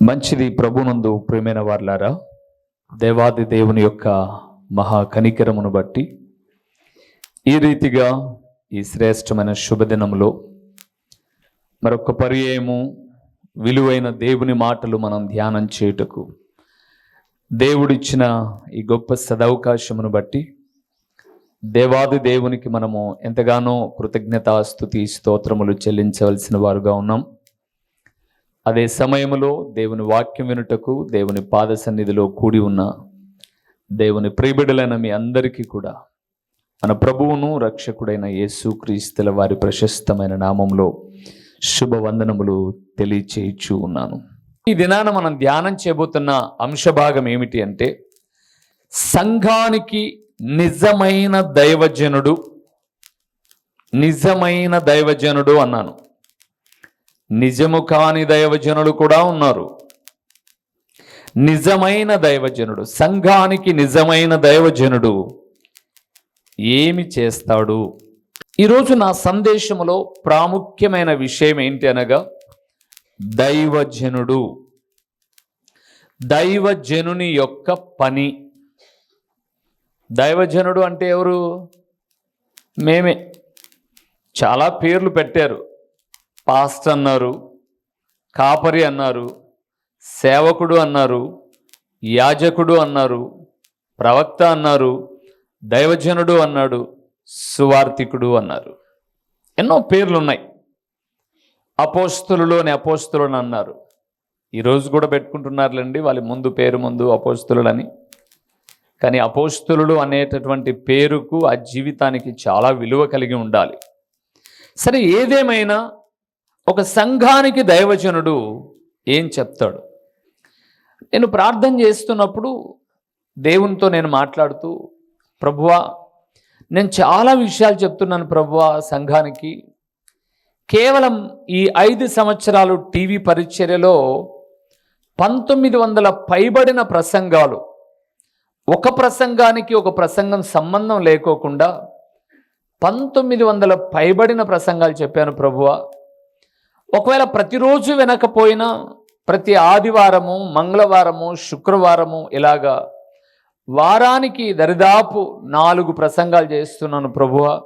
మంచిది ప్రభునందు ప్రేమైన వార్లారా దేవాది దేవుని యొక్క మహా కనికరమును బట్టి ఈ రీతిగా ఈ శ్రేష్టమైన శుభదినంలో మరొక పర్యాయము విలువైన దేవుని మాటలు మనం ధ్యానం చేయుటకు దేవుడిచ్చిన ఈ గొప్ప సదవకాశమును బట్టి దేవాది దేవునికి మనము ఎంతగానో కృతజ్ఞతాస్తుతి స్తోత్రములు చెల్లించవలసిన వారుగా ఉన్నాం. అదే సమయంలో దేవుని వాక్యం వినుటకు దేవుని పాద సన్నిధిలో కూడి ఉన్న దేవుని ప్రియబిడలైన మీ అందరికీ కూడా మన ప్రభువును రక్షకుడైన యేసు క్రీస్తుల వారి ప్రశస్తమైన నామంలో శుభవందనములు తెలియచేయచ్చు ఉన్నాను. ఈ దినాన మనం ధ్యానం చేయబోతున్న అంశభాగం ఏమిటి అంటే సంఘానికి నిజమైన దైవజనుడు నిజమైన దైవజనుడు అన్నాను. నిజము కాని దైవజనులు కూడా ఉన్నారు. నిజమైన దైవజనుడు సంఘానికి నిజమైన దైవజనుడు ఏమి చేస్తాడు? ఈరోజు నా సందేశంలో ప్రాముఖ్యమైన విషయం ఏంటి అనగా దైవజనుడు. దైవజనుని యొక్క పని. దైవజనుడు అంటే ఎవరు? మేమే. చాలా పేర్లు పెట్టారు. పాస్ట్ అన్నారు కాపరి అన్నారు సేవకుడు అన్నారు యాజకుడు అన్నారు ప్రవక్త అన్నారు దైవజనుడు అన్నాడు సువార్థికుడు అన్నారు. ఎన్నో పేర్లు ఉన్నాయి అపోస్తులు అని అన్నారు. ఈరోజు కూడా పెట్టుకుంటున్నారులేండి వాళ్ళ ముందు పేరు ముందు అపోస్తులని కానీ అపోస్తులు అనేటటువంటి పేరుకు ఆ జీవితానికి చాలా విలువ కలిగి ఉండాలి. సరే ఏదేమైనా ఒక సంఘానికి దైవజనుడు ఏం చెప్తాడు? నేను ప్రార్థన చేస్తున్నప్పుడు దేవునితో నేను మాట్లాడుతూ ప్రభువా నేను చాలా విషయాలు చెప్తున్నాను ప్రభువా సంఘానికి. కేవలం ఈ ఐదు సంవత్సరాలు టీవీ పరిచర్యలో పంతొమ్మిది వందల పైబడిన ప్రసంగాలు ఒక ప్రసంగానికి ఒక ప్రసంగం సంబంధం లేకోకుండా పంతొమ్మిది వందల పైబడిన ప్రసంగాలు చెప్పాను ప్రభువా. ఒకవేళ ప్రతిరోజు వినకపోయినా ప్రతి ఆదివారము మంగళవారము శుక్రవారము ఇలాగా వారానికి దరిదాపు నాలుగు ప్రసంగాలు చేస్తున్నాను ప్రభువ.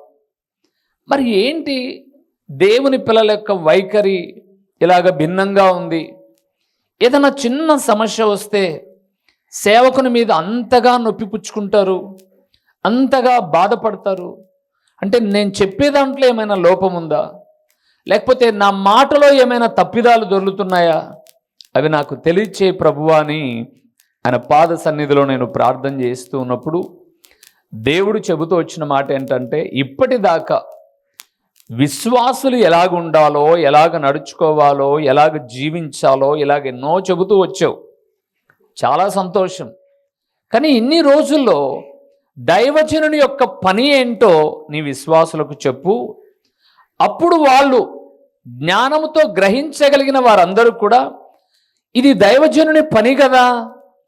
మరి ఏంటి దేవుని పిల్లల యొక్క వైఖరి ఇలాగ భిన్నంగా ఉంది? ఏదైనా చిన్న సమస్య వస్తే సేవకుని మీద అంతగా నొప్పి పుచ్చుకుంటారు అంతగా బాధపడతారు. అంటే నేను చెప్పే దాంట్లో ఏమైనా లోపం ఉందా? లేకపోతే నా మాటలో ఏమైనా తప్పిదాలు దొరుకుతున్నాయా అవి నాకు తెలియచే ప్రభువా అని ఆయన పాద సన్నిధిలో నేను ప్రార్థన చేస్తూ ఉన్నప్పుడు దేవుడు చెబుతూ వచ్చిన మాట ఏంటంటే ఇప్పటిదాకా విశ్వాసులు ఎలాగ ఉండాలో ఎలాగ నడుచుకోవాలో ఎలాగ జీవించాలో ఇలాగ ఎన్నో చెబుతూ వచ్చావు. చాలా సంతోషం. కానీ ఇన్ని రోజుల్లో దైవజనుని యొక్క పని ఏంటో నీ విశ్వాసులకు చెప్పు. అప్పుడు వాళ్ళు జ్ఞానముతో గ్రహించగలిగిన వారందరూ కూడా ఇది దైవజనుని పని కదా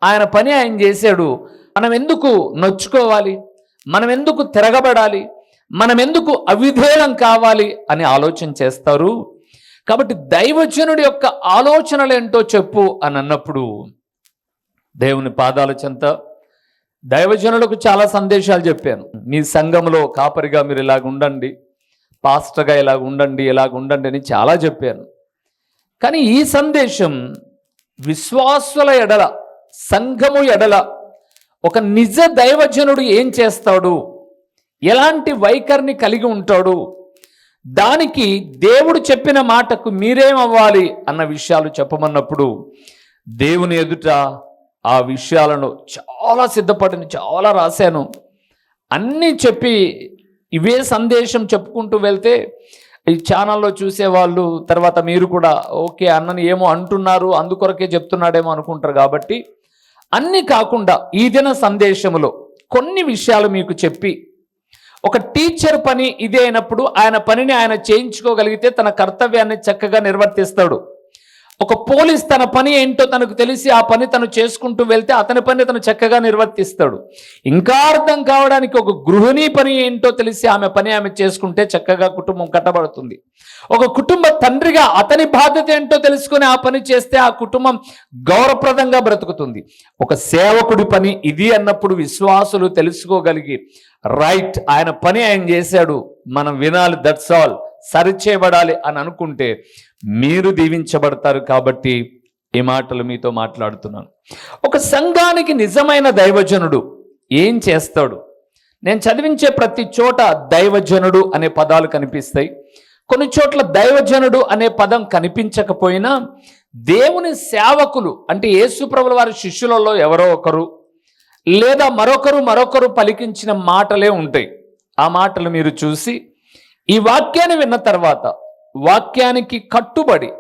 ఆయన పని ఆయన చేశాడు మనం ఎందుకు నొచ్చుకోవాలి మనం ఎందుకు తిరగబడాలి మనం ఎందుకు అవిధేయం కావాలి అని ఆలోచన చేస్తారు. కాబట్టి దైవజనుడి యొక్క ఆలోచనలు ఏంటో చెప్పు అని అన్నప్పుడు దేవుని పాదాల చెంత దైవజనులకు చాలా సందేశాలు చెప్పాను. మీ సంఘంలో కాపరిగా మీరు ఇలాగ ఉండండి పాస్టర్గా ఇలాగ ఉండండి ఇలాగ ఉండండి అని చాలా చెప్పాను. కానీ ఈ సందేశం విశ్వాసుల ఎడల సంఘము ఎడల ఒక నిజ దైవజనుడు ఏం చేస్తాడు? ఎలాంటి వైఖరిని కలిగి ఉంటాడు? దానికి దేవుడు చెప్పిన మాటకు మీరేమవ్వాలి అన్న విషయాలు చెప్పమన్నప్పుడు దేవుని ఎదుట ఆ విషయాలను చాలా సిద్ధపడిన చాలా రాశాను. అన్నీ చెప్పి ఇవే సందేశం చెప్పుకుంటూ వెళ్తే ఈ ఛానల్లో చూసేవాళ్ళు తర్వాత మీరు కూడా ఓకే అన్నని ఏమో అంటున్నారు అందుకొరకే చెప్తున్నాడేమో అనుకుంటారు కాబట్టి అన్నీ కాకుండా ఈ దిన సందేశంలో కొన్ని విషయాలు మీకు చెప్పి ఒక టీచర్ పని ఇదే అయినప్పుడు ఆయన పనిని ఆయన చేయించుకోగలిగితే తన కర్తవ్యాన్ని చక్కగా నిర్వర్తిస్తాడు. ఒక పోలీస్ తన పని ఏంటో తనకు తెలిసి ఆ పని తను చేసుకుంటూ వెళ్తే అతని పని తను చక్కగా నిర్వర్తిస్తాడు. ఇంకా అర్థం కావడానికి ఒక గృహిణి పని ఏంటో తెలిసి ఆమె పని ఆమె చేసుకుంటే చక్కగా కుటుంబం కట్టబడుతుంది. ఒక కుటుంబ తండ్రిగా అతని బాధ్యత ఏంటో తెలుసుకొని ఆ పని చేస్తే ఆ కుటుంబం గౌరవప్రదంగా బ్రతుకుతుంది. ఒక సేవకుడి పని ఇది అన్నప్పుడు విశ్వాసులు తెలుసుకోగలిగి రైట్ ఆయన పని ఆయన చేశాడు మనం వినాలి దట్స్ ఆల్ సరిచేయబడాలి అని అనుకుంటే మీరు దీవించబడతారు కాబట్టి ఈ మాటలు మీతో మాట్లాడుతున్నాను. ఒక సంఘానికి నిజమైన దైవజనుడు ఏం చేస్తాడు? నేను చదివించే ప్రతి చోట దైవజనుడు అనే పదాలు కనిపిస్తాయి. కొన్ని చోట్ల దైవజనుడు అనే పదం కనిపించకపోయినా దేవుని సేవకులు అంటే యేసుప్రభుల వారి శిష్యులలో ఎవరో ఒకరు లేదా మరొకరు మరొకరు పలికించిన మాటలే ఉంటాయి. ఆ మాటలు మీరు చూసి ఈ వాక్యాన్ని విన్న తర్వాత వాక్యానికి కట్టుబడి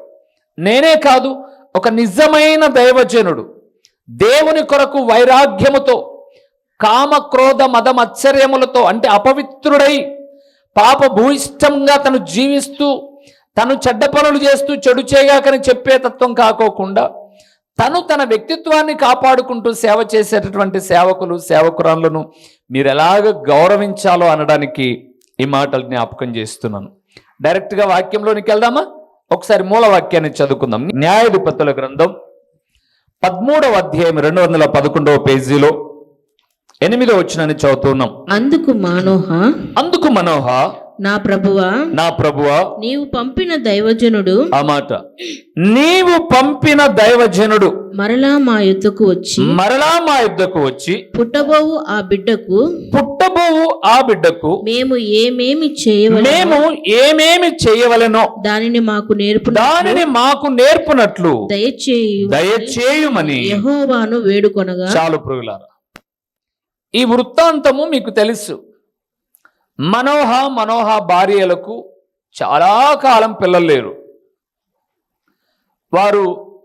నేనే కాదు ఒక నిజమైన దైవజనుడు. దేవుని కొరకు వైరాగ్యముతో కామ క్రోధ మద మత్సర్యములతో అంటే అపవిత్రుడై పాప భూయిష్టంగా తను జీవిస్తూ తను చెడ్డ పనులు చేస్తూ చెడు చేయగాకని చెప్పే తత్వం కాకోకుండా తను తన వ్యక్తిత్వాన్ని కాపాడుకుంటూ సేవ చేసేటటువంటి సేవకులు సేవకురాలను మీరు ఎలాగ గౌరవించాలో అనడానికి ఈ మాటలు జ్ఞాపకం చేస్తున్నాను. డైరెక్ట్గా వాక్యంలోనికి వెళ్దామా? ఒకసారి మూల వాక్యాన్ని చదువుకుందాం. న్యాయాధిపతుల గ్రంథం పదమూడవ అధ్యాయం రెండు వందల పదకొండవ పేజీలో ఎనిమిదో వచ్చినని చదువుతున్నాం. అందుకు మానోహ అందుకు మనోహ నా ప్రభువా నా ప్రభువా నీవు పంపిన దైవజనుడు ఆ మాట నీవు పంపిన దైవజనుడు మరలా మా యుద్ధకు వచ్చి మరలా మా యుద్ధకు వచ్చి పుట్టబోవు ఆ బిడ్డకు పుట్టబోవు ఆ బిడ్డకు మేము ఏమేమి చేయవలెనో మేము ఏమేమి చేయవలెనో దానిని మాకు నేర్పు దానిని మాకు నేర్పునట్లు దయచేయు దయచేయుమని యహోవాను వేడుకొనగా చాలు ప్రుగులారా ఈ వృత్తాంతము మీకు తెలుసు. మనోహ మనోహ భార్యలకు చాలా కాలం పిల్లలు లేరు. వారు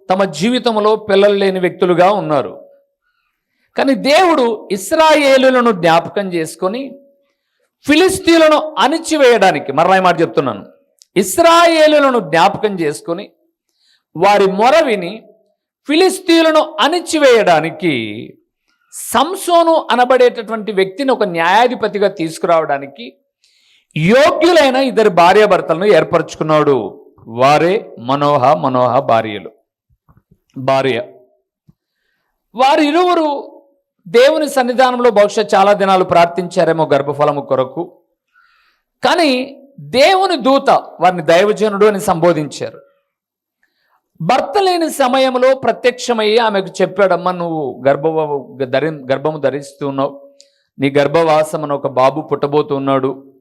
తమ జీవితంలో పిల్లలు లేని వ్యక్తులుగా ఉన్నారు. కానీ దేవుడు ఇస్రాయేలులను జ్ఞాపకం చేసుకొని ఫిలిస్తీన్లను అణిచివేయడానికి మరలా మాట చెప్తున్నాను ఇస్రాయేలులను జ్ఞాపకం చేసుకొని వారి మొరవిని ఫిలిస్తీన్లను అణిచివేయడానికి సంసోను అనబడేటటువంటి వ్యక్తిని ఒక న్యాయాధిపతిగా తీసుకురావడానికి యోగ్యులైన ఇద్దరు భార్యాభర్తలను ఏర్పరచుకున్నాడు. వారే మనోహ మనోహ భార్యలు. భార్య. వారిరువురు దేవుని సన్నిధానంలో బహుశా చాలా దినాలు ప్రార్థించారేమో గర్భఫలము కొరకు. కానీ దేవుని దూత వారిని దైవజనుడు అని సంబోధించారు. భర్త లేని సమయంలో ప్రత్యక్షమయ్యి ఆమెకు చెప్పాడమ్మా నువ్వు గర్భ ధరి గర్భము ధరిస్తున్నావు. నీ గర్భవాసం అని ఒక బాబు పుట్టబోతున్నాడు.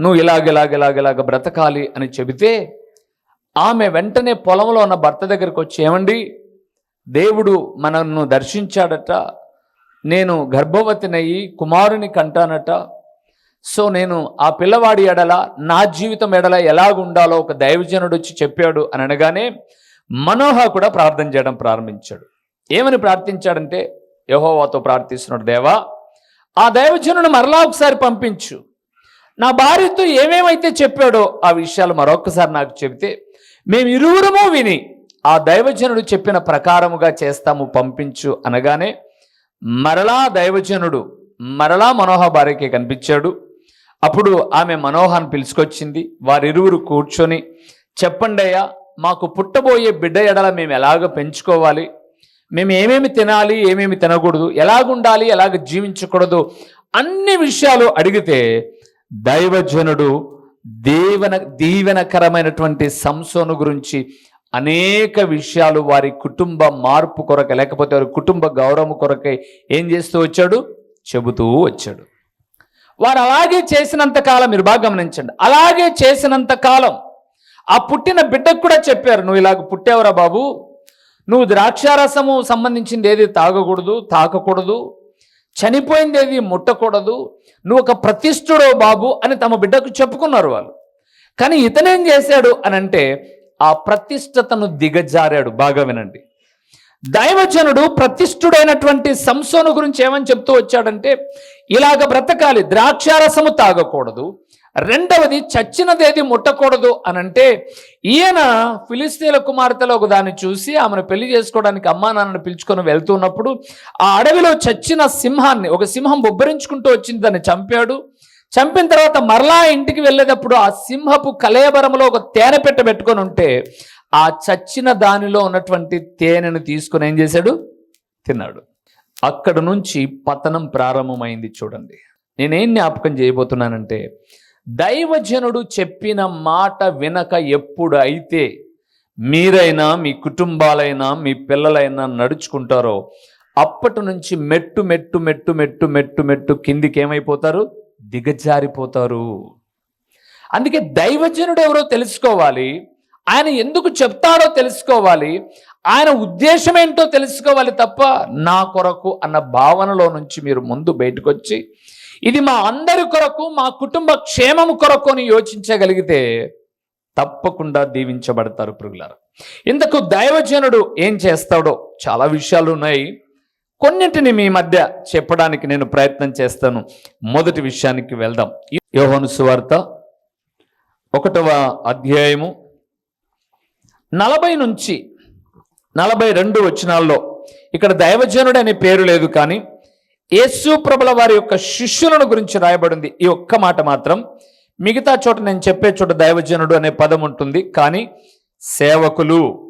నువ్వు ఇలాగ ఇలాగ ఇలాగ ఇలాగ బ్రతకాలి అని చెబితే ఆమె వెంటనే పొలంలో ఉన్న భర్త దగ్గరికి వచ్చి ఏమండి? దేవుడు మనను దర్శించాడట. నేను గర్భవతినయ్యి కుమారుని కంటానట. సో నేను ఆ పిల్లవాడి ఎడల నా జీవితం ఎడల ఎలాగుండాలో ఒక దైవజనుడు వచ్చి చెప్పాడు అని అనగానే మనోహ కూడా ప్రార్థన చేయడం ప్రారంభించాడు. ఏమని ప్రార్థించాడంటే యహోవాతో ప్రార్థిస్తున్నాడు దేవా ఆ దైవజనుడు మరలా ఒకసారి పంపించు. నా భార్యతో ఏమేమైతే చెప్పాడో ఆ విషయాలు మరొకసారి నాకు చెబితే మేము ఇరువురము విని ఆ దైవజనుడు చెప్పిన ప్రకారముగా చేస్తాము పంపించు అనగానే మరలా దైవజనుడు మరలా మనోహ భార్యకి కనిపించాడు. అప్పుడు ఆమె మనోహాన్ని పిలుచుకొచ్చింది. వారిరువురు కూర్చొని చెప్పండి అయ్యా మాకు పుట్టబోయే బిడ్డ ఎడల మేము ఎలాగ పెంచుకోవాలి? మేము ఏమేమి తినాలి ఏమేమి తినకూడదు ఎలాగుండాలి ఎలాగ జీవించకూడదు అన్ని విషయాలు అడిగితే దైవజనుడు దీవెన దీవెనకరమైనటువంటి సంసోను గురించి అనేక విషయాలు వారి కుటుంబ మార్పు కొరకై లేకపోతే వారి కుటుంబ గౌరవం కొరకై ఏం చేస్తూ వచ్చాడు? చెబుతూ వచ్చాడు. వారు అలాగే చేసినంత కాలం మీరు బాగా గమనించండి అలాగే చేసినంత కాలం ఆ పుట్టిన బిడ్డకు కూడా చెప్పారు నువ్వు ఇలాగ పుట్టావురా బాబు నువ్వు ద్రాక్షారసము సంబంధించింది ఏది తాగకూడదు తాకకూడదు చనిపోయింది ఏది ముట్టకూడదు నువ్వు ఒక ప్రతిష్ఠుడో బాబు అని తమ బిడ్డకు చెప్పుకున్నారు వాళ్ళు. కానీ ఇతనేం చేశాడు అని అంటే ఆ ప్రతిష్టతను దిగజారాడు. బాగా వినండి. దైవజనుడు ప్రతిష్ఠుడైనటువంటి సంసోను గురించి ఏమని చెప్తూ వచ్చాడంటే ఇలాగ బ్రతకాలి ద్రాక్షారసము తాగకూడదు రెండవది చచ్చినదేది ముట్టకూడదు అని అంటే ఈయన ఫిలిస్తీన్ల కుమార్తెలో ఒక దాన్ని చూసి ఆమెను పెళ్ళి చేసుకోవడానికి అమ్మా నాన్నను పిలుచుకొని వెళ్తున్నప్పుడు ఆ అడవిలో చచ్చిన సింహాన్ని ఒక సింహం బొబ్బరించుకుంటూ వచ్చింది దాన్ని చంపాడు. చంపిన తర్వాత మరలా ఇంటికి వెళ్ళేటప్పుడు ఆ సింహపు కలయబరంలో ఒక తేనె పెట్ట పెట్టుకొని ఉంటే ఆ చచ్చిన దానిలో ఉన్నటువంటి తేనెను తీసుకొని ఏం చేశాడు? తిన్నాడు. అక్కడ నుంచి పతనం ప్రారంభమైంది చూడండి. నేనేం జ్ఞాపకం చేయబోతున్నానంటే దైవజనుడు చెప్పిన మాట వినక ఎప్పుడు అయితే మీరైనా మీ కుటుంబాలైనా మీ పిల్లలైనా నడుచుకుంటారో అప్పటి నుంచి మెట్టు మెట్టు మెట్టు మెట్టు మెట్టు మెట్టు కిందికి ఏమైపోతారు? దిగజారిపోతారు. అందుకే దైవజనుడు ఎవరో తెలుసుకోవాలి ఆయన ఎందుకు చెప్తాడో తెలుసుకోవాలి ఆయన ఉద్దేశం ఏంటో తెలుసుకోవాలి తప్ప నా కొరకు అన్న భావనలో నుంచి మీరు ముందు బయటకు వచ్చి ఇది మా అందరి కొరకు మా కుటుంబ క్షేమం కొరకు అని యోచించగలిగితే తప్పకుండా దీవించబడతారు పురుగులారు. ఇంతకు దైవజనుడు ఏం చేస్తాడో చాలా విషయాలు ఉన్నాయి. కొన్నింటిని మీ మధ్య చెప్పడానికి నేను ప్రయత్నం చేస్తాను. మొదటి విషయానికి వెళ్దాం. యోహను సువార్త ఒకటవ అధ్యాయము నలభై నుంచి నలభై రెండు వచనాల్లో ఇక్కడ దైవజనుడు అనే పేరు లేదు కానీ యేసు ప్రభుల వారి యొక్క శిష్యులను గురించి రాయబడింది. ఈ ఒక్క మాట మాత్రం మిగతా చోట నేను చెప్పే చోట దైవజనుడు అనే పదం ఉంటుంది. కానీ సేవకులు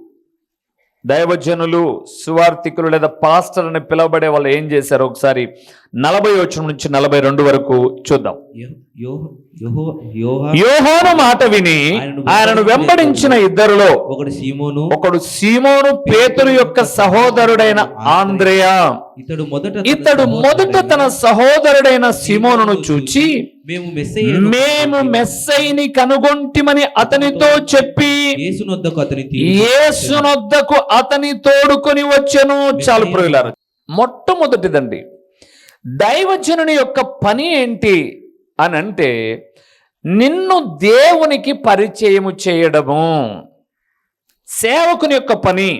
దైవజనులు సువార్థికులు లేదా పాస్టర్ అని పిలువబడే వాళ్ళు ఏం చేశారు? ఒకసారి నలభై వచనం నుంచి నలభై రెండు వరకు చూద్దాం. యెహో- యెహో- యెహో- యోహా యోహోను మాట విని ఆయనను వెంబడించిన ఇద్దరులో ఒకడు సీమోను ఒకడు సీమోను పేతురు యొక్క సహోదరుడైన ఆంద్రేయ. ఇతడు మొదట తన ఇతడు మొదట తన సహోదరుడైన సీమోనును చూచి మేము మేము మెస్సైని కనుగొంటిమని అతనితో చెప్పి యేసునొద్దకు అతని యేసునొద్దకు అతని తోడుకొని వచ్చెను. చాలు ప్రియులారు మొట్టమొదటిదండి. దైవజనుని యొక్క పని ఏంటి అని అంటే నిన్ను దేవునికి పరిచయము చేయడము. సేవకుని యొక్క పని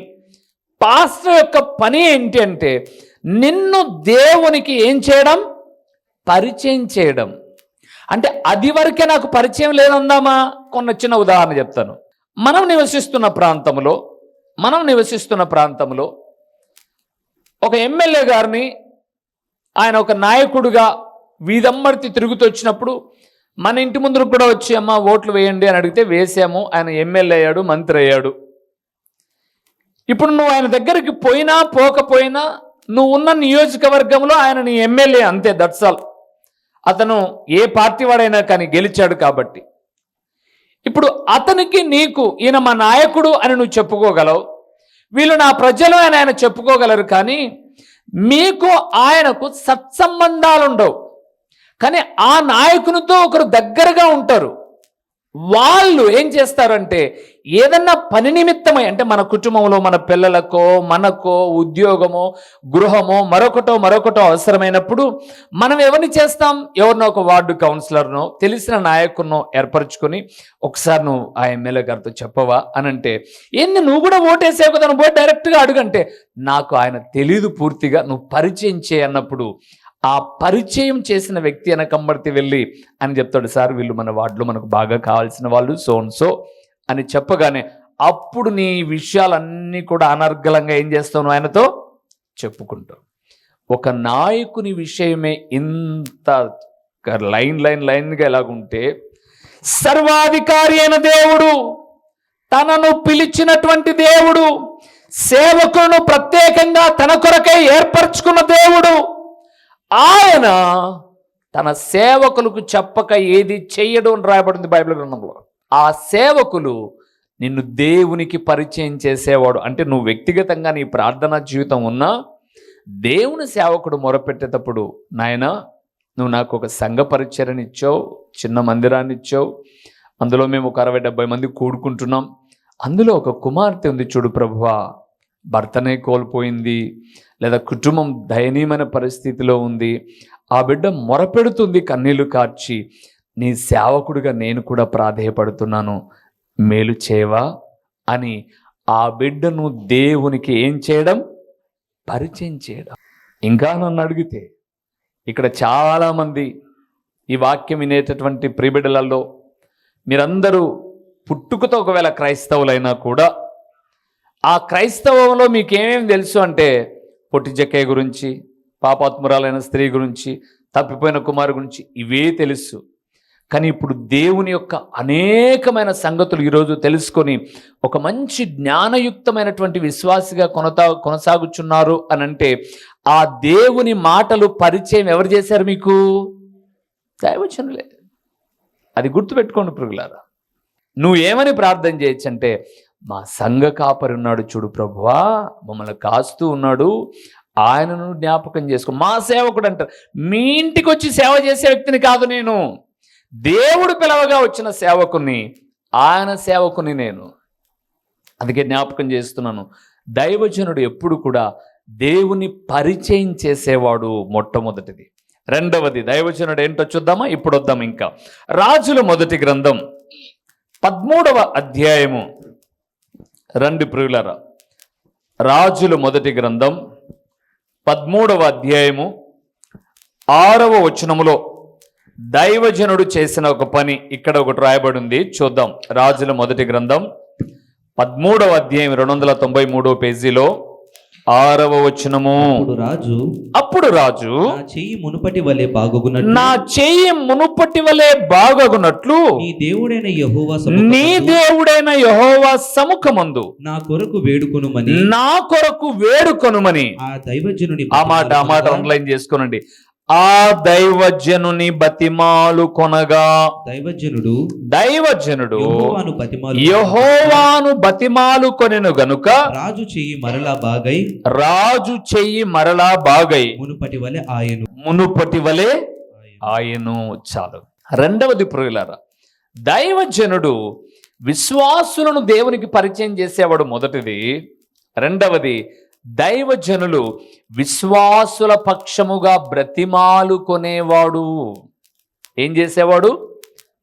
పాస్టర్ యొక్క పని ఏంటి అంటే నిన్ను దేవునికి ఏం చేయడం? పరిచయం చేయడం. అంటే అది వరకే నాకు పరిచయం లేదందామా? కొన్న చిన్న ఉదాహరణ చెప్తాను. మనం నివసిస్తున్న ప్రాంతంలో మనం నివసిస్తున్న ప్రాంతంలో ఒక ఎమ్మెల్యే గారిని ఆయన ఒక నాయకుడుగా వీధమ్మర్తి తిరుగుతూ వచ్చినప్పుడు మన ఇంటి ముందు కూడా వచ్చి అమ్మ ఓట్లు వేయండి అని అడిగితే వేసాము. ఆయన ఎమ్మెల్యే అయ్యాడు మంత్రి అయ్యాడు. ఇప్పుడు నువ్వు ఆయన దగ్గరికి పోయినా పోకపోయినా నువ్వు ఉన్న నియోజకవర్గంలో ఆయన నీ ఎమ్మెల్యే అంతే దట్సాల్ అతను ఏ పార్టీ వాడైనా కానీ గెలిచాడు కాబట్టి. ఇప్పుడు అతనికి నీకు ఈయన మా నాయకుడు అని నువ్వు చెప్పుకోగలవు. వీళ్ళు నా ప్రజలు అని ఆయన చెప్పుకోగలరు కానీ మీకు ఆయనకు సత్సంబంధాలు ఉండవు కానీ ఆ నాయకునితో ఒకరు దగ్గరగా ఉంటారు. వాళ్ళు ఏం చేస్తారంటే ఏదన్నా పని నిమిత్తమై అంటే మన కుటుంబంలో మన పిల్లలకో మనకో ఉద్యోగమో గృహమో మరొకటో మరొకటో అవసరమైనప్పుడు మనం ఎవరిని చేస్తాం? ఎవరినో ఒక వార్డు కౌన్సిలర్నో తెలిసిన నాయకున్నో ఏర్పరచుకొని ఒకసారి నువ్వు ఆ ఎమ్మెల్యే గారితో చెప్పవా? అని అంటే ఏంది నువ్వు కూడా ఓటేసావు కదా నువ్వు పోయి డైరెక్ట్గా అడుగంటే నాకు ఆయన తెలీదు పూర్తిగా నువ్వు పరిచయం చేయన్నప్పుడు ఆ పరిచయం చేసిన వ్యక్తి వెనకంబడితే వెళ్ళి అని చెప్తాడు సార్ వీళ్ళు మన వార్డులో మనకు బాగా కావాల్సిన వాళ్ళు సో సో అని చెప్పగానే అప్పుడు నీ విషయాలన్నీ కూడా అనర్గళంగా ఏం చేస్తావు ఆయనతో? చెప్పుకుంటావు ఒక నాయకుని విషయమే ఇంత లైన్ లైన్ లైన్గా ఎలాగుంటే సర్వాధికారి అయిన దేవుడు తనను పిలిచినటువంటి దేవుడు సేవకులను ప్రత్యేకంగా తన కొరకై ఏర్పరచుకున్న దేవుడు ఆయన తన సేవకులకు చెప్పక ఏది చేయడం అని రాయబడింది బైబిల్ గ్రంథంలో. ఆ సేవకులు నిన్ను దేవునికి పరిచయం చేసేవాడు. అంటే నువ్వు వ్యక్తిగతంగా నీ ప్రార్థనా జీవితం ఉన్నా దేవుని సేవకుడు మొరపెట్టేటప్పుడు నాయన నువ్వు నాకు ఒక సంఘ పరిచయని ఇచ్చావు చిన్న మందిరాన్ని ఇచ్చావు. అందులో మేము ఒక అరవై డెబ్బై మంది కూడుకుంటున్నాం. అందులో ఒక కుమార్తె ఉంది చూడు ప్రభువా. భర్తనే కోల్పోయింది లేదా కుటుంబం దయనీయమైన పరిస్థితిలో ఉంది ఆ బిడ్డ మొరపెడుతుంది కన్నీళ్ళు కార్చి నీ సేవకుడిగా నేను కూడా ప్రాధేయపడుతున్నాను మేలు చేవా అని ఆ బిడ్డను దేవునికి ఏం చేయడం? పరిచయం చేయడం. ఇంకా నన్ను అడిగితే ఇక్కడ చాలామంది ఈ వాక్యం వినేటటువంటి ప్రిబిడలలో మీరందరూ పుట్టుకతో ఒకవేళ క్రైస్తవులైనా కూడా ఆ క్రైస్తవంలో మీకు ఏమేమి తెలుసు అంటే పొట్టి జక్కయ్య గురించి పాపాత్మురాలైన స్త్రీ గురించి తప్పిపోయిన కుమారు గురించి ఇవే తెలుసు. కానీ ఇప్పుడు దేవుని యొక్క అనేకమైన సంగతులు ఈరోజు తెలుసుకొని ఒక మంచి జ్ఞానయుక్తమైనటువంటి విశ్వాసిగా కొనతా కొనసాగుచున్నారు అని అంటే ఆ దేవుని మాటలు పరిచయం ఎవరు చేశారు మీకు? దైవచనులే అది గుర్తుపెట్టుకోండి పురుగులారా నువ్వు ఏమని ప్రార్థన చేయొచ్చు అంటే మా సంఘ కాపరి ఉన్నాడు చూడు ప్రభువా మమ్మల్ని కాస్తూ ఉన్నాడు. ఆయనను జ్ఞాపకం చేసుకో. మా సేవకుడు అంటారు మీ ఇంటికి వచ్చి సేవ చేసే వ్యక్తిని కాదు నేను. దేవుడు పిలవగా వచ్చిన సేవకుని ఆయన సేవకుని నేను. అందుకే జ్ఞాపకం చేస్తున్నాను. దైవజనుడు ఎప్పుడు కూడా దేవుని పరిచయం చేసేవాడు మొట్టమొదటిది. రెండవది దైవజనుడు ఏంటో చూద్దామా? ఇప్పుడు వద్దాం ఇంకా. రాజుల మొదటి గ్రంథం పదమూడవ అధ్యాయము. రెండు ప్రియులరా. రాజుల మొదటి గ్రంథం పదమూడవ అధ్యాయము ఆరవ వచనములో దైవజనుడు చేసిన ఒక పని ఇక్కడ ఒకటి రాయబడి ఉంది చూద్దాం. రాజుల మొదటి గ్రంథం పదమూడవ అధ్యాయం రెండు వందల తొంభై మూడవ పేజీలో ఆరవ వచనము. అప్పుడు రాజు అప్పుడు రాజు నా చెయ్యి మునుపటి వలె బాగున్నట్టు నా చెయ్యి మునుపటి వలె బాగగునట్లు నీ దేవుడైన యెహోవా నీ దేవుడైన యహోవా సముఖమందు నా కొరకు వేడుకొనుమని నా కొరకు వేడుకొనుమని. ఆ దైవజనుని ఆ మాట ఆ మాట అండర్లైన్ చేసుకోనండి. ఆ దైవజనుని బతిమాలు కొనగా. దైవజనుడు దైవజనుడు యెహోవాను బతిమాలు కొనెను గనుక రాజు చెయ్యి మరలా బాగై రాజు చెయ్యి మరలా బాగై మునుపటి వలె ఆయను. మునుపటి వలె ఆయను చాలు. రెండవది ప్రియులారా దైవజనుడు విశ్వాసులను దేవునికి పరిచయం చేసేవాడు మొదటిది. రెండవది దైవజనులు విశ్వాసుల పక్షముగా బ్రతిమాలు కొనేవాడు. ఏం చేసేవాడు?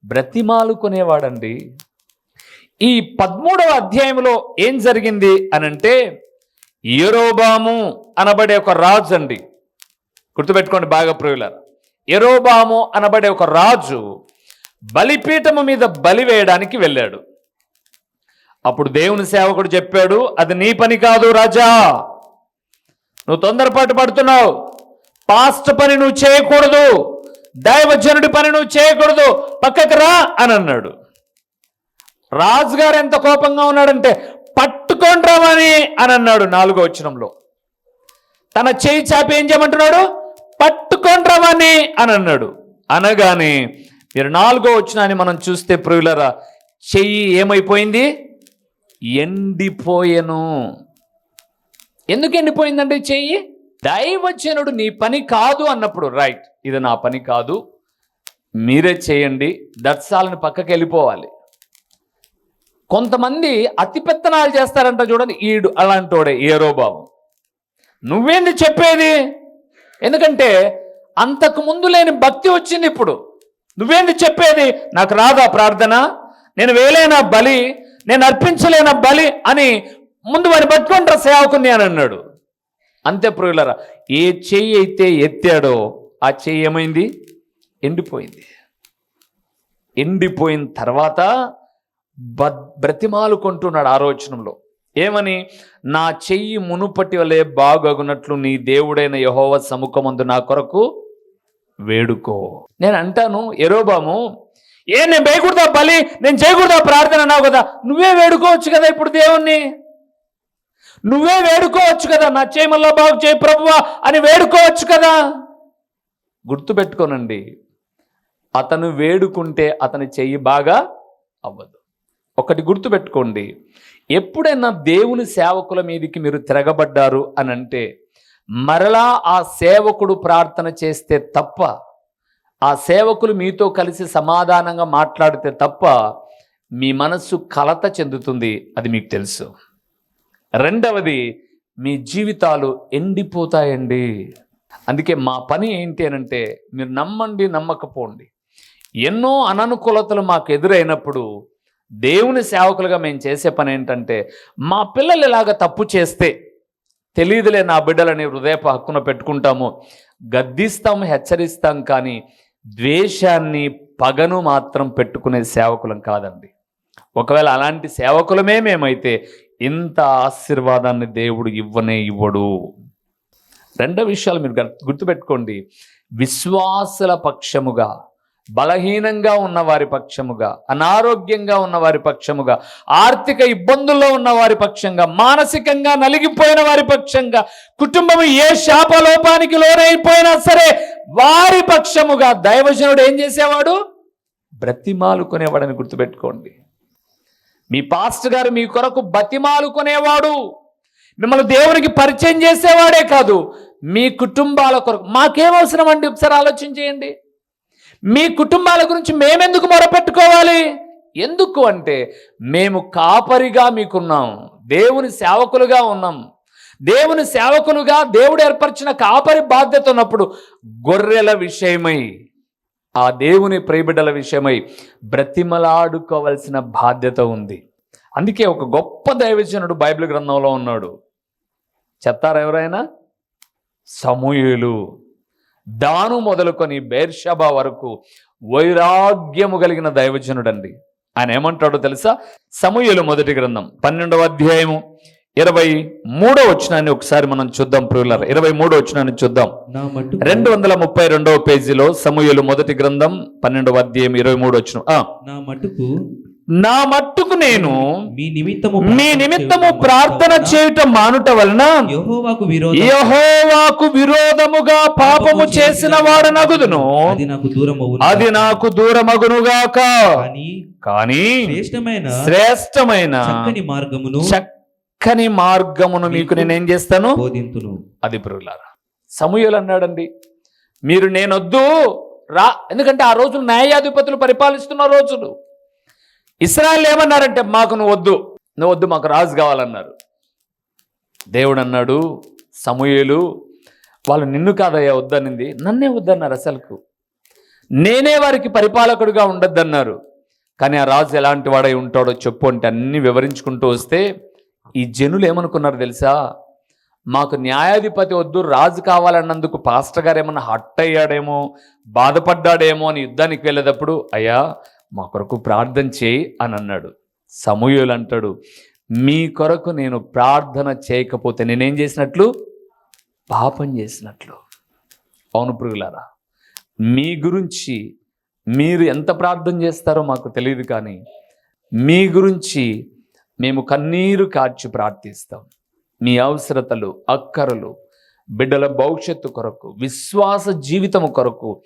బ్రతిమాలు కొనేవాడండి. ఈ పదమూడవ అధ్యాయంలో ఏం జరిగింది అనంటే ఎరోబాము అనబడే ఒక రాజు అండి గుర్తుపెట్టుకోండి బాగా ప్రియులారా. ఎరోబాము అనబడే ఒక రాజు బలిపీఠము మీద బలి వేయడానికి వెళ్ళాడు. అప్పుడు దేవుని సేవకుడు చెప్పాడు అది నీ పని కాదు రాజా. నువ్వు తొందరపాటు పడుతున్నావు. పాస్ట్ పని నువ్వు చేయకూడదు. దైవజనుడి పని నువ్వు చేయకూడదు. పక్కకు రా అని అన్నాడు. రాజుగారు ఎంత కోపంగా ఉన్నాడంటే పట్టుకొని రామని అని అన్నాడు నాలుగో వచనంలో. తన చేయి చాపి ఏం చేయమంటున్నాడు? పట్టుకొని రమ్మని అని అన్నాడు. అనగానే మీరు నాలుగో వచ్చినాన్ని మనం చూస్తే ప్రియులరా చెయ్యి ఏమైపోయింది? ఎండిపోయెను. ఎందుకు ఎండిపోయిందంటే చెయ్యి? దైవజనుడు నీ పని కాదు అన్నప్పుడు రైట్ ఇది నా పని కాదు మీరే చేయండి దత్సాలను పక్కకి వెళ్ళిపోవాలి. కొంతమంది అతి పెత్తనాలు చేస్తారంట చూడండి ఈడు అలాంటోడే ఏరోబాబు. నువ్వేంటి చెప్పేది? ఎందుకంటే అంతకు ముందు లేని భక్తి వచ్చింది ఇప్పుడు. నువ్వేంటి చెప్పేది? నాకు రాదా ప్రార్థన? నేను వేలేనా బలి నేను అర్పించలేన బలి అని ముందు వాడిని పట్టుకుంటారా సేవకుని అని అన్నాడు. అంతే ప్రియులరా ఏ చెయ్యి అయితే ఎత్తాడో ఆ చెయ్యి ఏమైంది? ఎండిపోయింది. ఎండిపోయిన తర్వాత బ బ్రతిమాలు కొంటున్నాడు ఆలోచనలో ఏమని? నా చెయ్యి మునుపటి వలె బాగగునట్లు నీ దేవుడైన యహోవ సముఖమందు నా కొరకు వేడుకో. నేను అంటాను ఎరోబాము ఏ నేను వేయకూడదా బలి? నేను చేయకూడదా ప్రార్థన అన్నావు కదా? నువ్వే వేడుకోవచ్చు కదా ఇప్పుడు దేవుణ్ణి? నువ్వే వేడుకోవచ్చు కదా? నా చేయమల్లా బాగు చేయి ప్రభువా అని వేడుకోవచ్చు కదా? గుర్తుపెట్టుకోనండి అతను వేడుకుంటే అతని చెయ్యి బాగా అవ్వదు. ఒకటి గుర్తుపెట్టుకోండి ఎప్పుడైనా దేవుని సేవకుల మీదకి మీరు తిరగబడ్డారు అని అంటే మరలా ఆ సేవకుడు ప్రార్థన చేస్తే తప్ప ఆ సేవకులు మీతో కలిసి సమాధానంగా మాట్లాడితే తప్ప మీ మనస్సు కలత చెందుతుంది అది మీకు తెలుసు. రెండవది మీ జీవితాలు ఎండిపోతాయండి. అందుకే మా పని ఏంటి అనంటే మీరు నమ్మండి నమ్మకపోండి. ఎన్నో అననుకూలతలు మాకు ఎదురైనప్పుడు దేవుని సేవకులుగా మేము చేసే పని ఏంటంటే మా పిల్లలు ఇలాగ తప్పు చేస్తే తెలియదులే నా బిడ్డలని హృదయపు హక్కున పెట్టుకుంటాము గద్దిస్తాము హెచ్చరిస్తాం కానీ ద్వేషాన్ని పగను మాత్రం పెట్టుకునే సేవకులం కాదండి. ఒకవేళ అలాంటి సేవకులమే మేమైతే ఇంత ఆశీర్వాదాన్ని దేవుడు ఇవ్వనే ఇవ్వడు. రెండో విషయాలు మీరు గుర్తుపెట్టుకోండి. విశ్వాసుల పక్షముగా బలహీనంగా ఉన్న వారి పక్షముగా అనారోగ్యంగా ఉన్న వారి పక్షముగా ఆర్థిక ఇబ్బందుల్లో ఉన్న వారి పక్షంగా మానసికంగా నలిగిపోయిన వారి పక్షంగా కుటుంబం ఏ శాపలోపానికి లోనైపోయినా సరే వారి పక్షముగా దైవజనుడు ఏం చేసేవాడు? బ్రతిమాలుకునేవాడని గుర్తుపెట్టుకోండి. మీ పాస్టర్ గారు మీ కొరకు బతిమాలుకునేవాడు. మిమ్మల్ని దేవునికి పరిచయం చేసేవాడే కాదు. మీ కుటుంబాల కొరకు మాకేం అవసరం అండి? ఒకసారి ఆలోచన చేయండి మీ కుటుంబాల గురించి మేమెందుకు మొరపెట్టుకోవాలి? ఎందుకు అంటే మేము కాపరిగా మీకున్నాం. దేవుని సేవకులుగా ఉన్నాం. దేవుని సేవకులుగా దేవుడు ఏర్పరిచిన కాపరి బాధ్యత ఉన్నప్పుడు గొర్రెల విషయమై ఆ దేవుని ప్రియబిడ్డల విషయమై బ్రతిమలాడుకోవలసిన బాధ్యత ఉంది. అందుకే ఒక గొప్ప దైవజనుడు బైబిల్ గ్రంథంలో ఉన్నాడు. చెప్తారా ఎవరైనా? సమూయులు. దాను మొదలుకొని బేర్షబా వరకు వైరాగ్యము కలిగిన దైవజనుడండి. ఆయన ఏమంటాడో తెలుసా? సమూహలు మొదటి గ్రంథం పన్నెండవ అధ్యాయము ఇరవై మూడో వచనాన్ని ఒకసారి మనం చూద్దాం ప్రియులర్. ఇరవై మూడో వచనాన్ని చూద్దాం. రెండు వందల ముప్పై రెండవ పేజీలో సమూహలు మొదటి గ్రంథం పన్నెండవ అధ్యాయం ఇరవై మూడు వచ్చిన నా మట్టుకు నా మట్టుకు నేను మీ నిమిత్తము మీ నిమిత్తము ప్రార్థన చేయటం మానుట వలన యెహోవాకు యెహోవాకు విరోధముగా పాపము చేసిన వాడనగుదును అది నాకు దూరం అది నాకు దూరమగునుగాక. కానీ కానీ శ్రేష్టమైన శ్రేష్టమైన చక్కని మార్గమును చక్కని మార్గమును మీకు నేనేం చేస్తాను? బోధింతును. అది పురుగులారా సమూహలు అన్నాడండి మీరు నేనొద్దు రా. ఎందుకంటే ఆ రోజులు న్యాయాధిపతులు పరిపాలిస్తున్న రోజులు. ఇస్రాయల్ ఏమన్నారంటే మాకు నువ్వు వద్దు నువ్వు వద్దు మాకు రాజు కావాలన్నారు. దేవుడు అన్నాడు సమూహలు వాళ్ళు నిన్ను కాదయ్యా వద్దనింది. నన్నే వద్దన్నారు అసలుకు. నేనే వారికి పరిపాలకుడుగా ఉండొద్దన్నారు. కానీ ఆ రాజు ఎలాంటి వాడై ఉంటాడో చెప్పు అంటే అన్నీ వివరించుకుంటూ వస్తే ఈ జనులు ఏమనుకున్నారు తెలుసా? మాకు న్యాయాధిపతి వద్దు రాజు కావాలన్నందుకు పాస్టర్ గారు ఏమన్నా హట్ అయ్యాడేమో బాధపడ్డాడేమో అని యుద్ధానికి వెళ్ళేటప్పుడు అయ్యా మా కొరకు ప్రార్థన చేయి అని అన్నాడు. సమూహలు అంటాడు మీ కొరకు నేను ప్రార్థన చేయకపోతే నేనేం చేసినట్లు? పాపం చేసినట్లు. అవును పురుగులారా మీ గురించి మీరు ఎంత ప్రార్థన చేస్తారో మాకు తెలియదు కానీ మీ గురించి మేము కన్నీరు కార్చి ప్రార్థిస్తాం. మీ అవసరతలు అక్కరలు బిడ్డల భవిష్యత్తు కొరకు విశ్వాస జీవితము కొరకు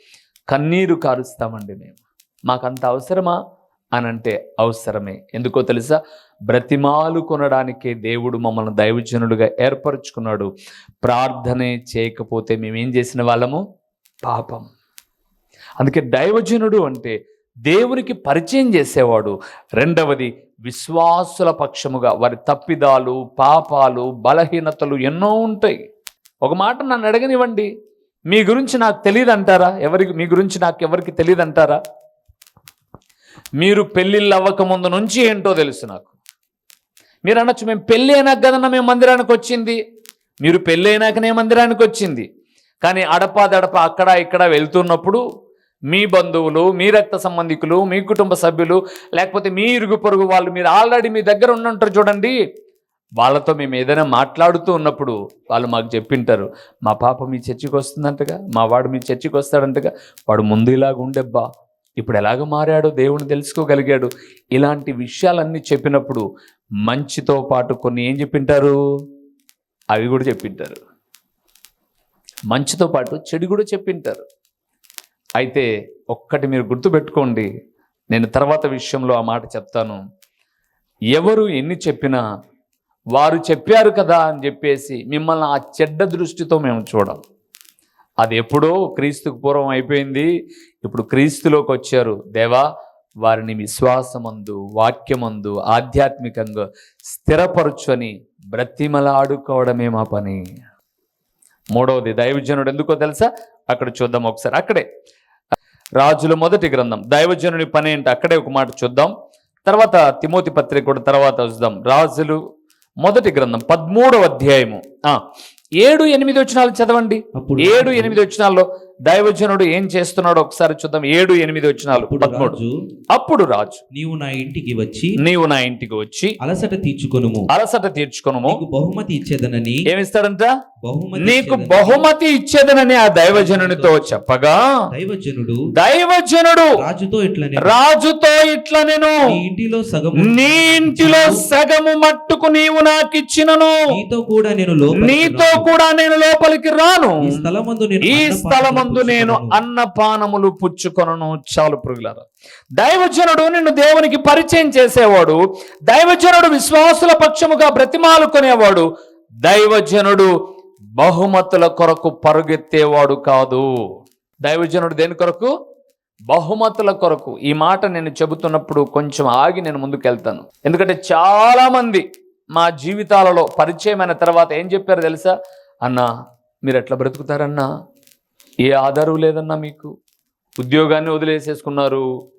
కన్నీరు కారుస్తామండి మేము. మాకంత అవసరమా? అని అంటే అవసరమే. ఎందుకో తెలుసా? బ్రతిమాలు కొనడానికే దేవుడు మమ్మల్ని దైవజనులుగా ఏర్పరచుకున్నాడు. ప్రార్థనే చేయకపోతే మేమేం చేసిన వాళ్ళము? పాపం. అందుకే దైవజనుడు అంటే దేవునికి పరిచయం చేసేవాడు. రెండవది విశ్వాసుల పక్షముగా వారి తప్పిదాలు పాపాలు బలహీనతలు ఎన్నో ఉంటాయి. ఒక మాట నన్ను అడగనివ్వండి. మీ గురించి నాకు తెలియదు అంటారా ఎవరికి మీ గురించి నాకు ఎవరికి తెలియదు అంటారా మీరు పెళ్ళిళ్ళు అవ్వక ముందు నుంచి ఏంటో తెలుసు నాకు. మీరు అనొచ్చు మేము పెళ్ళి అయినాక కదన్నా మేము మందిరానికి వచ్చింది. మీరు పెళ్ళి అయినాకనే మందిరానికి వచ్చింది. కానీ అడపా దడప అక్కడ ఇక్కడ వెళ్తున్నప్పుడు మీ బంధువులు మీ రక్త సంబంధికులు మీ కుటుంబ సభ్యులు లేకపోతే మీ ఇరుగు పొరుగు వాళ్ళు మీరు ఆల్రెడీ మీ దగ్గర ఉండుంటారు చూడండి. వాళ్ళతో మేము ఏదైనా మాట్లాడుతూ ఉన్నప్పుడు వాళ్ళు మాకు చెప్పింటారు మా పాప మీ చర్చికి వస్తుందంటగా మా వాడు మీ చర్చికి వస్తాడంటగా వాడు ముందు ఇలాగ ఉండేబ్బా ఇప్పుడు ఎలాగ మారాడో దేవుని తెలుసుకోగలిగాడు. ఇలాంటి విషయాలన్నీ చెప్పినప్పుడు మంచితో పాటు కొన్ని ఏం చెప్పింటారు? అవి కూడా చెప్పింటారు. మంచితో పాటు చెడు కూడా చెప్పింటారు. అయితే ఒక్కటి మీరు గుర్తుపెట్టుకోండి. నేను తర్వాత విషయంలో ఆ మాట చెప్తాను. ఎవరు ఎన్ని చెప్పినా వారు చెప్పారు కదా అని చెప్పేసి మిమ్మల్ని ఆ చెడ్డ దృష్టితో మేము చూడాలి అది ఎప్పుడో క్రీస్తుకు పూర్వం అయిపోయింది. ఇప్పుడు క్రీస్తులోకి వచ్చారు. దేవా వారిని విశ్వాసమందు వాక్యమందు ఆధ్యాత్మికంగా స్థిరపరచుని బ్రతిమలాడుకోవడమే మా పని. మూడవది దైవజనుడు ఎందుకో తెలుసా? అక్కడ చూద్దాం ఒకసారి. అక్కడే. రాజుల మొదటి గ్రంథం. దైవజనుడి పని ఏంటి? అక్కడే ఒక మాట చూద్దాం. తర్వాత తిమోతి పత్రిక కూడా తర్వాత చూద్దాం. రాజులు మొదటి గ్రంథం పదమూడవ అధ్యాయము. ఏడు ఎనిమిది వచనాలు చదవండి. ఏడు ఎనిమిది వచనాల్లో దైవజనుడు ఏం చేస్తున్నాడో ఒకసారి చూద్దాం. ఏడు ఎనిమిది వచ్చినాలు అప్పుడు పదమూడు. రాజు అప్పుడు రాజు నీవు నా ఇంటికి వచ్చి నీవు నా ఇంటికి వచ్చి అలసట తీర్చుకొనుము. అలసట తీర్చుకొనుము. నీకు బహుమతి ఇచ్చేదనని ఏమిస్తాడంట? నీకు బహుమతి ఇచ్చేదనని ఆ దైవజనునితో చెప్పగా దైవజనుడు దైవజనుడు రాజుతో ఇట్లనే రాజుతో ఇట్లా నేను నీ ఇంటిలో సగము నీ ఇంటిలో సగము మట్టుకు నీవు నాకు ఇచ్చినను. నీతో కూడా నేను నీతో రాను. కూడా నేను లోపలికి రాను. ఈ స్థలమందు నేను అన్నపానములు పుచ్చుకొనును. చాలు పురుగులారా దైవజనుడు నిన్ను దేవునికి పరిచయం చేసేవాడు. దైవజనుడు విశ్వాసుల పక్షముగా బ్రతిమాలుకునేవాడు. దైవజనుడు బహుమతుల కొరకు పరుగెత్తేవాడు కాదు. దైవజనుడు దేని కొరకు? బహుమతుల కొరకు. ఈ మాట నేను చెబుతున్నప్పుడు కొంచెం ఆగి నేను ముందుకు వెళ్తాను ఎందుకంటే చాలామంది మా జీవితాలలో పరిచయమైన తర్వాత ఏం చెప్పారు తెలుసా? అన్నా మీరు ఎట్లా బ్రతుకుతారన్నా? ఏ ఆధారం లేదన్నా మీకు? ఉద్యోగాన్ని వదిలేసేసుకున్నారు.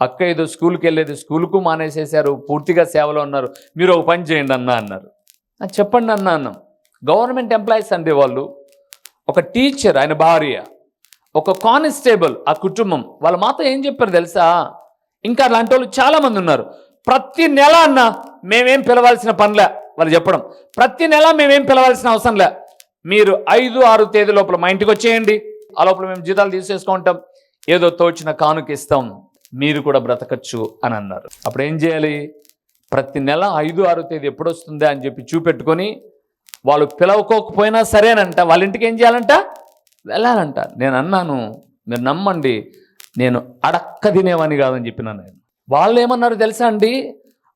అక్క ఏదో స్కూల్కి వెళ్ళేది స్కూల్కు మానేసేశారు. పూర్తిగా సేవలో ఉన్నారు. మీరు ఒక పని చేయండి అన్నా అన్నారు. చెప్పండి అన్న అన్నాం. గవర్నమెంట్ ఎంప్లాయీస్ అండి వాళ్ళు. ఒక టీచర్ ఆయన భార్య ఒక కానిస్టేబుల్ ఆ కుటుంబం వాళ్ళ మాత్రం ఏం చెప్పారు తెలుసా? ఇంకా అలాంటి వాళ్ళు చాలామంది ఉన్నారు. ప్రతి నెల అన్న మేమేం పిలవాల్సిన పనిలే వాళ్ళు చెప్పడం. ప్రతి నెల మేమేం పిలవాల్సిన అవసరం లే. మీరు ఐదు ఆరు తేదీ లోపల మా ఇంటికి వచ్చేయండి. ఆ లోపల మేము జీతాలు తీసేసుకుంటాం ఏదో తోచిన కానుక ఇస్తాం. మీరు కూడా బ్రతకచ్చు అని అన్నారు. అప్పుడు ఏం చేయాలి? ప్రతి నెల ఐదు ఆరు తేదీ ఎప్పుడు వస్తుందా అని చెప్పి చూపెట్టుకొని వాళ్ళు పిలవకోకపోయినా సరేనంట. వాళ్ళ ఇంటికి ఏం చేయాలంట? వెళ్ళాలంట. నేను అన్నాను మీరు నమ్మండి నేను అడక్క తినేవాని కాదని చెప్పిన నేను వాళ్ళు ఏమన్నారు తెలుసా అండి?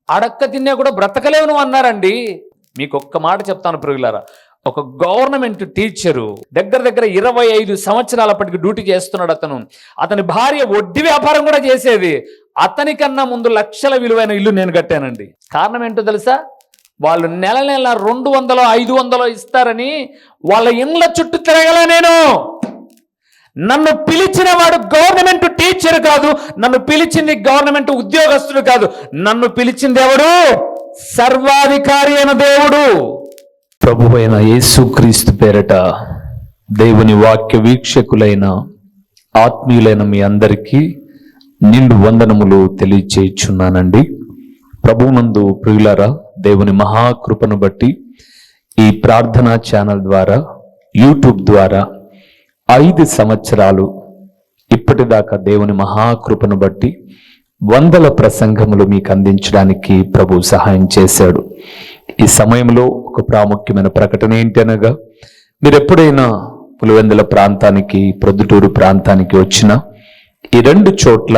అడక్క తినే కూడా బ్రతకలేవు అన్నారండి. మీకు ఒక్క మాట చెప్తాను పురుగులారా ఒక గవర్నమెంట్ టీచరు దగ్గర దగ్గర ఇరవై ఐదు సంవత్సరాలప్పటికి డ్యూటీ చేస్తున్నాడు అతను. అతని భార్య వడ్డీ వ్యాపారం కూడా చేసేది. అతనికన్నా ముందు లక్షల విలువైన ఇల్లు నేను కట్టానండి. కారణం ఏంటో తెలుసా? వాళ్ళు నెల నెల రెండు వందలో ఐదు వందలో ఇస్తారని వాళ్ళ ఇండ్ల చుట్టూ తిరగలే నేను. నన్ను పిలిచిన వాడు గవర్నమెంట్ టీచర్ కాదు నన్ను పిలిచింది గవర్నమెంట్ ఉద్యోగస్తుడు కాదు నన్ను పిలిచింది ఎవడు? సర్వాధికారి అయిన దేవుడు. ప్రభు అయిన యేసుక్రీస్తు పేరట దేవుని వాక్య వీక్షకులైన ఆత్మీయులైన మీ అందరికీ నిండు వందనములు తెలియచేయుచున్నానండి. ప్రభువునందు ప్రియులరా దేవుని మహాకృపను బట్టి ఈ ప్రార్థనా ఛానల్ ద్వారా యూట్యూబ్ ద్వారా ఐదు సంవత్సరాలు ఇప్పటిదాకా దేవుని మహాకృపను బట్టి వందల ప్రసంగములు మీకు అందించడానికి ప్రభు సహాయం చేశాడు. ఈ సమయంలో ఒక ప్రాముఖ్యమైన ప్రకటన ఏంటి అనగా మీరు ఎప్పుడైనా పులివెందుల ప్రాంతానికి ప్రొద్దుటూరు ప్రాంతానికి వచ్చినా ఈ రెండు చోట్ల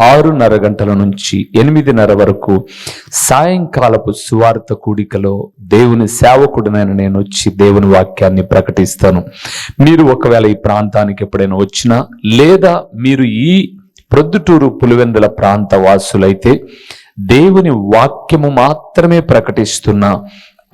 ఆరున్నర గంటల నుంచి ఎనిమిదిన్నర వరకు సాయంకాలపు సువార్త కూడికలో దేవుని సేవకుడినైన నేను వచ్చి దేవుని వాక్యాన్ని ప్రకటిస్తాను. మీరు ఒకవేళ ఈ ప్రాంతానికి ఎప్పుడైనా వచ్చినా లేదా మీరు ఈ ప్రొద్దుటూరు పులివెందుల ప్రాంత వాసులైతే దేవుని వాక్యము మాత్రమే ప్రకటిస్తున్న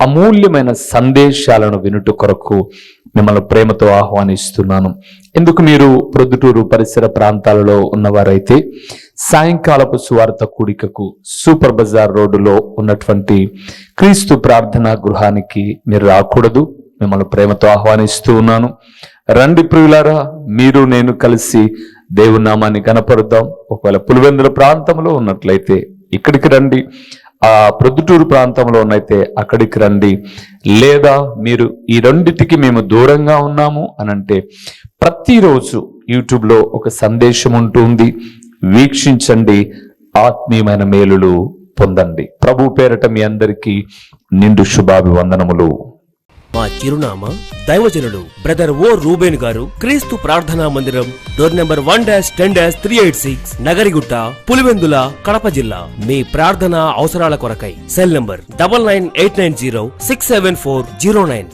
అమూల్యమైన సందేశాలను వినుట కొరకు మిమ్మల్ని ప్రేమతో ఆహ్వానిస్తున్నాను. ఎందుకు మీరు ప్రొద్దుటూరు పరిసర ప్రాంతాలలో ఉన్నవారైతే సాయంకాలపు సువార్త కూడికకు సూపర్ బజార్ రోడ్డులో ఉన్నటువంటి క్రీస్తు ప్రార్థనా గృహానికి మీరు రాకూడదు. మిమ్మల్ని ప్రేమతో ఆహ్వానిస్తూ ఉన్నాను. రండి ప్రియులారా మీరు నేను కలిసి దేవుని నామాన్ని కనపరుద్దాం ఒకవేళ పులివెందుల ప్రాంతంలో ఉన్నట్లయితే ఇక్కడికి రండి. ఆ ప్రొద్దుటూరు ప్రాంతంలో ఉన్నైతే అక్కడికి రండి. లేదా మీరు ఈ రెండిటికి మేము దూరంగా ఉన్నాము అనంటే ప్రతిరోజు యూట్యూబ్లో ఒక సందేశం ఉంటుంది వీక్షించండి ఆత్మీయమైన మేలులు పొందండి. ప్రభు పేరట మీ అందరికీ నిండు శుభాభివందనములు. మా చిరునామా దైవజనుడు బ్రదర్ ఓ రూబేన్ గారు క్రీస్తు ప్రార్థనా మందిరం door number one dash ten dash three eight six Nagariguttha Pulivendula Kadapa జిల్లా. మీ ప్రార్థనా అవసరాల కొరకై cell number double nine eight nine zero six seven four zero nine.